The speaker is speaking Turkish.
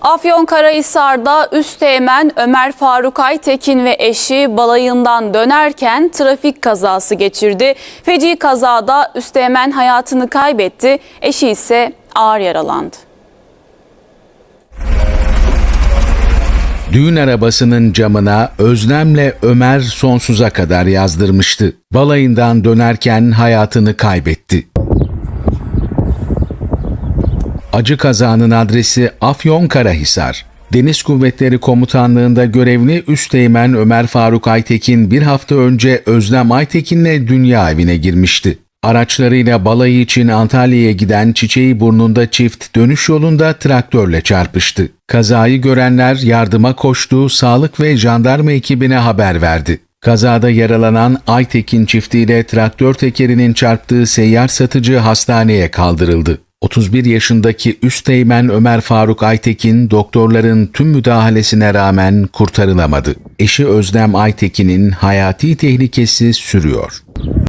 Afyonkarahisar'da Üsteğmen Ömer Faruk Aytekin ve eşi balayından dönerken trafik kazası geçirdi. Feci kazada Üsteğmen hayatını kaybetti, eşi ise ağır yaralandı. Düğün arabasının camına Özlem'le Ömer sonsuza kadar yazdırmıştı. Balayından dönerken hayatını kaybetti. Acı kazanın adresi Afyonkarahisar. Deniz Kuvvetleri Komutanlığı'nda görevli Üsteğmen Ömer Faruk Aytekin bir hafta önce Özlem Aytekin'le dünya evine girmişti. Araçlarıyla balayı için Antalya'ya giden Çiçeği burnunda çift dönüş yolunda traktörle çarpıştı. Kazayı görenler yardıma koştu, sağlık ve jandarma ekibine haber verdi. Kazada yaralanan Aytekin çiftiyle traktör tekerinin çarptığı seyyar satıcı hastaneye kaldırıldı. 31 yaşındaki Üsteğmen Ömer Faruk Aytekin doktorların tüm müdahalesine rağmen kurtarılamadı. Eşi Özlem Aytekin'in hayati tehlikesi sürüyor.